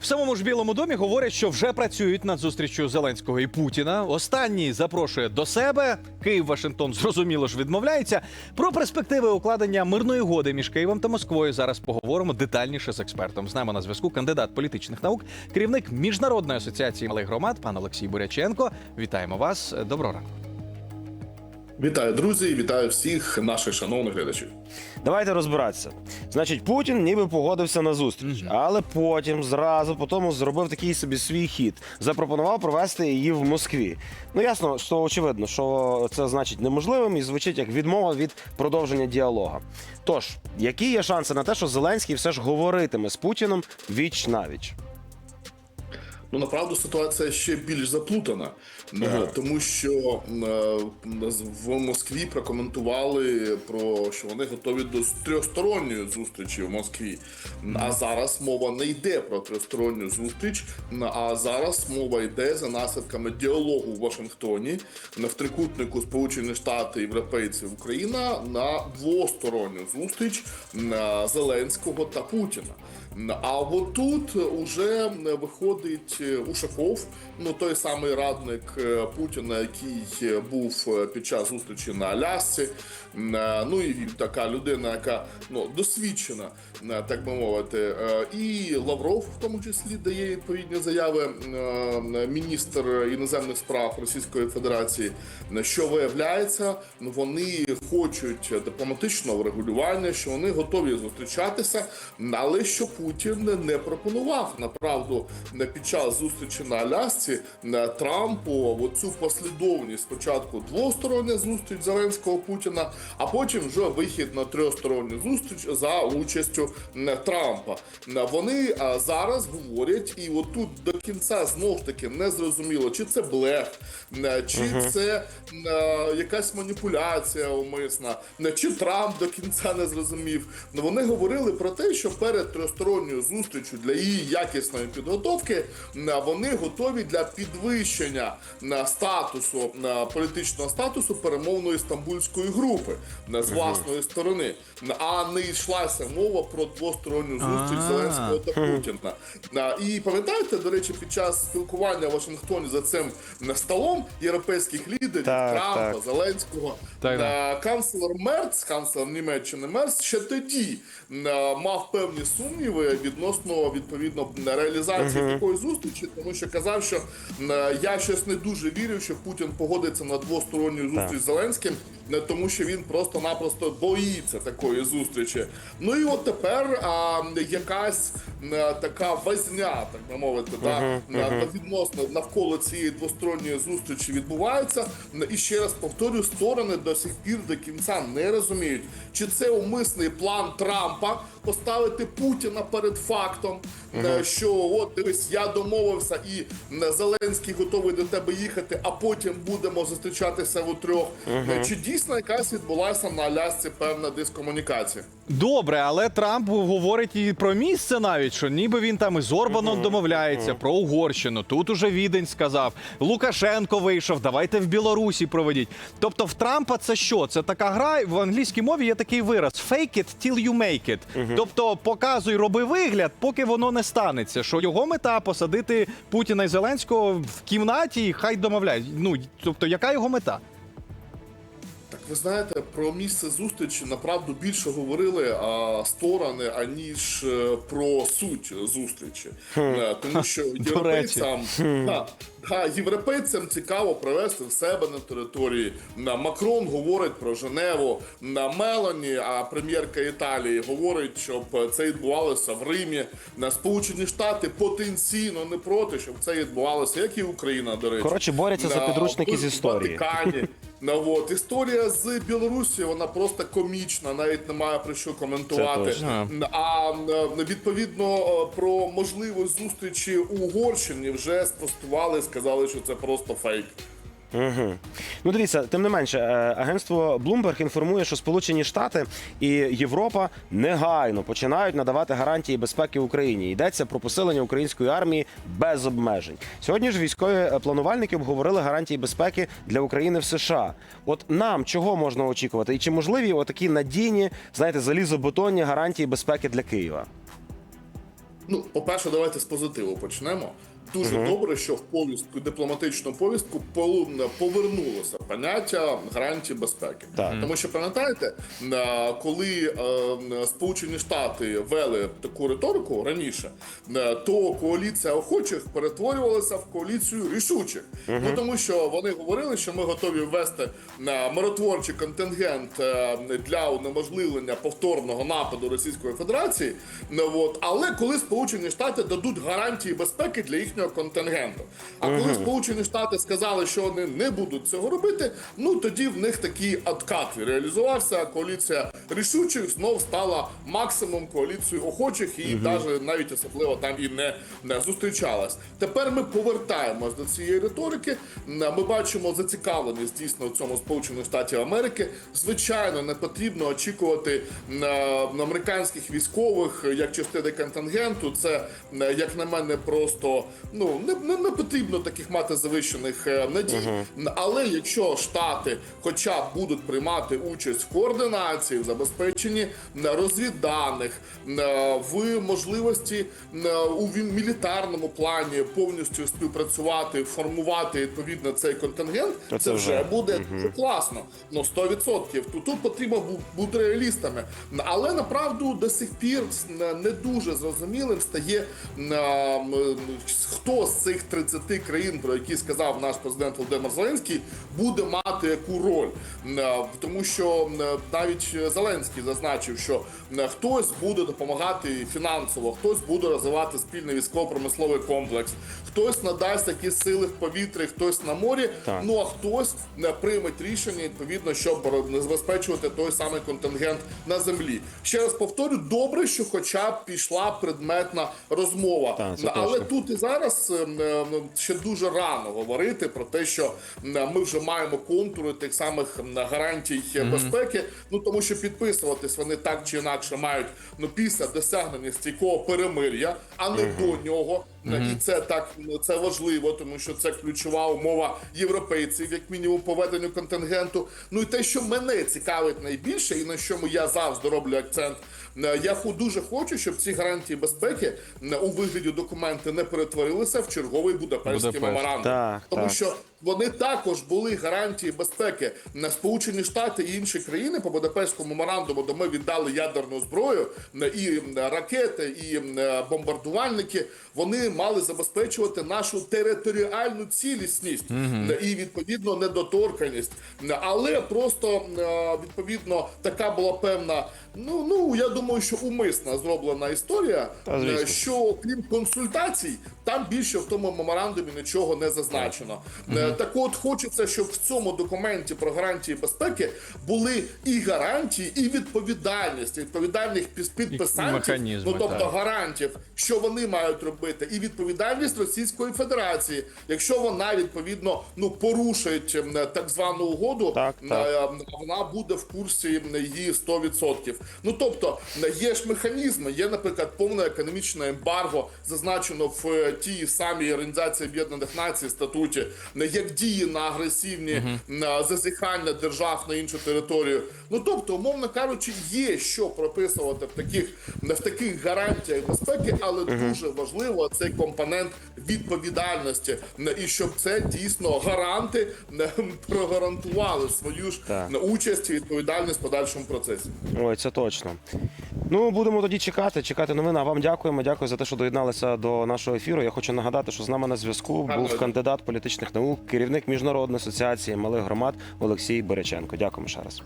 В самому ж Білому домі говорять, що вже працюють над зустрічю Зеленського і Путіна. Останній запрошує до себе. Київ, Вашингтон, зрозуміло ж, відмовляється. Про перспективи укладення мирної угоди між Києвом та Москвою зараз поговоримо детальніше з експертом. З нами на зв'язку кандидат політичних наук, керівник міжнародної асоціації малих громад, пан Олексій Буряченко. Вітаємо вас. Доброго ранку. Вітаю, друзі! Вітаю всіх наших шановних глядачів. Давайте розбиратися. Значить, Путін ніби погодився на зустріч, але потім зразу по тому зробив такий собі свій хід. Запропонував провести її в Москві. Ну ясно, що очевидно, що це значить неможливим і звучить як відмова від продовження діалога. Тож, які є шанси на те, що Зеленський все ж говоритиме з Путіном віч навіч? Ну направду ситуація ще більш заплутана, е, тому що е, в Москві прокоментували про що вони готові до трьохсторонньої зустрічі в Москві. А зараз мова не йде про трьохсторонню зустріч, а зараз мова йде за наслідками діалогу в Вашингтоні в трикутнику Сполучені Штати, Європейці, Україна на двосторонню зустріч е, Зеленського та Путіна. А от тут уже виходить Ушаков, ну той самий радник е, Путіна, який був е, під час зустрічі на Алясці. Е, Ну і така людина, яка ну досвідчена, е, так би мовити. Е, І Лавров, в тому числі, дає відповідні заяви. е, Міністр іноземних справ Російської Федерації, що виявляється, ну, вони хочуть дипломатичного врегулювання, що вони готові зустрічатися, але що Путін не пропонував направду під час зустрічі на Алясці Трампу оцю послідовність спочатку двостороння зустріч Зеленського Путіна, а потім вже вихід на трьохсторонню зустріч за участю е, Трампа. Е, Вони е, зараз говорять, і отут до кінця знов ж таки не зрозуміло, чи це блеф, чи це якась маніпуляція умисна, чи Трамп до кінця не зрозумів. Ну, Вони говорили про те, що перед трьохсторонньою зустрічю для її якісної підготовки вони готові для підвищення е, статусу е, політичного статусу перемовної стамбульської групи е, з власної сторони, а не йшлася мова про двосторонню зустріч Зеленського та Путіна. І пам'ятаєте, до речі, під час спілкування в Вашингтоні за цим е, столом європейських лідерів Трампа. Зеленського, е, канцлер Мерц, канцлер Німеччини Мерц, ще тоді е, мав певні сумніви відносно відповідно реалізації такої зустрічі, тому що казав, що е, я щось не дуже вірю, що Путін погодиться на двосторонню зустріч з Зеленським, тому що він просто-напросто боїться такої зустрічі. Ну і от тепер а, якась е, така возня, так би мовити, да, е, відносно навколо цієї двосторонньої зустрічі відбувається. І ще раз повторю, сторони до сих пір до кінця не розуміють, чи це умисний план Трампа поставити Путіна перед фактом, е, що от дивись, я домовився, і Зеленський готовий до тебе їхати, а потім будемо зустрічатися у трьох. Е, Чи дійсно якась відбулася на Алясці певна дискомунікація? Добре, але Трамп говорить і про місце навіть, що ніби він там із Орбаном домовляється про Угорщину. Тут уже Відень сказав. Лукашенко вийшов. Давайте в Білорусі проведіть. Тобто, в Трампа це що? Це така гра в англійській мові є такий вираз: fake it till you make it. Тобто, показуй, роби вигляд, поки воно не станеться. Що його мета посадити Путіна і Зеленського в кімнаті, і хай домовляють. Ну тобто, яка його мета? Ви знаєте, про місце зустрічі направду більше говорили а, сторони, аніж е, про суть зустрічі. Е, Тому що європейцям, да, да, європейцям цікаво провести в себе на території. На Макрон говорить про Женеву, на Мелані, а прем'єрка Італії говорить, щоб це відбувалося в Римі. На Сполучені Штати потенційно не проти, щоб це відбувалося, як і Україна, до речі. Коротше, борються за підручники з історії. Ватикані. Ну, от. Історія з Білорусі, вона просто комічна, навіть немає про що коментувати. А відповідно е, про можливість зустрічі у Угорщині вже спростували, сказали, що це просто фейк. Угу. Ну, дивіться, тим не менше, е, агентство Bloomberg інформує, що Сполучені Штати і Європа негайно починають надавати гарантії безпеки Україні. Йдеться про посилення української армії без обмежень. Сьогодні ж військові е, планувальники обговорили гарантії безпеки для України в США. От нам чого можна очікувати? І чи можливі отакі надійні, знаєте, залізобетонні гарантії безпеки для Києва? Ну, по-перше, давайте з позитиву почнемо. Дуже добре, що в повістку дипломатичну повістку повернулося поняття гарантії безпеки. Так. Тому що пам'ятаєте, коли е, Сполучені Штати вели таку риторику раніше, то коаліція охочих перетворювалася в коаліцію рішучих. Ну тому що вони говорили, що ми готові ввести миротворчий контингент е, для унеможливлення повторного нападу Російської Федерації. е, От, але коли Сполучені Штати дадуть гарантії безпеки для їхнього контингенту. А коли Сполучені Штати сказали, що вони не будуть цього робити, ну тоді в них такий откат реалізувався. Коаліція рішучих знов стала максимум коаліцією охочих і навіть навіть особливо там і не, не зустрічалась. Тепер ми повертаємось до цієї риторики. Ми бачимо зацікавленість дійсно в цьому Сполучених Штатів Америки. Звичайно, не потрібно очікувати на, на американських військових як частини контингенту. Це е, як на мене просто ну не, не, не потрібно таких мати завищених е, надій. Але якщо штати, хоча б будуть приймати участь в координації, в забезпеченні розвідданих, е, в можливості е, у мілітарному плані повністю співпрацювати, формувати відповідно цей контингент, це, це вже буде дуже класно. Ну 100%. Тут, тут потрібно бути реалістами. Але направду до сих пір не дуже зрозумілим стає м, хто з цих 30 країн, про які сказав наш президент Володимир Зеленський, буде мати яку роль. Тому що навіть Зеленський зазначив, що м, хтось буде допомагати фінансово, хтось буде розвивати спільний військово-промисловий комплекс, хтось надасть якісь сили в повітрі, хтось на морі. Так. Ну а хтось не прийме рішення відповідно, щоб забезпечувати той самий контингент на землі. Ще раз повторю, добре, що хоча б пішла предметна розмова. Так, Але точно. тут і зараз ем, ем, ще дуже рано говорити про те, що ми вже маємо контури тих самих гарантій е, безпеки. Ну тому що підписуватись вони так чи інакше мають ну після досягнення стійкого перемир'я, а не до нього. І це так це важливо, тому що це ключова умова європейців, як мінімум, по веденню контингенту. Ну і те, що мене цікавить найбільше, і на чому я завжди роблю акцент. Е, Я дуже хочу, щоб ці гарантії безпеки е, у вигляді документи не перетворилися в черговий Будапештський меморандум. Так, тому так. що вони також були гарантії безпеки на Сполучені Штати і інші країни по Будапештському меморандуму, де ми віддали ядерну зброю і ракети, і е, бомбардувальники. Вони мали забезпечувати нашу територіальну цілісність е, і відповідно недоторканість. Е, Але просто е, відповідно така була певна. Ну ну я думаю, що умисна зроблена історія, Та, що крім консультацій, там більше в тому меморандумі нічого не зазначено. Е, Так от хочеться, щоб в цьому документі про гарантії безпеки були і гарантії, і відповідальність відповідальних підписантів, ну тобто так. гарантів, що вони мають робити, і відповідальність Російської Федерації, якщо вона відповідно ну порушить ем, так звану угоду, Так, е, так. вона буде в курсі її 100%. Ну тобто є ж механізми, є, наприклад, повне економічне ембарго, зазначено в е, тій самій Організації Об'єднаних Націй статуті, не як дії на агресивні на зазіхання держав на іншу територію. Ну тобто, умовно кажучи, є що прописувати в таких в таких гарантіях безпеки, але дуже важливо цей компонент відповідальності, і щоб це дійсно гаранти не, прогарантували свою ж Так. участь і відповідальність в подальшому процесі. Ой, це точно. Ну, будемо тоді чекати, чекати новин. А вам дякуємо. Дякую за те, що доєдналися до нашого ефіру. Я хочу нагадати, що з нами на зв'язку був кандидат політичних наук, керівник міжнародної асоціації малих громад Олексій Береченко. Дякуємо ще раз.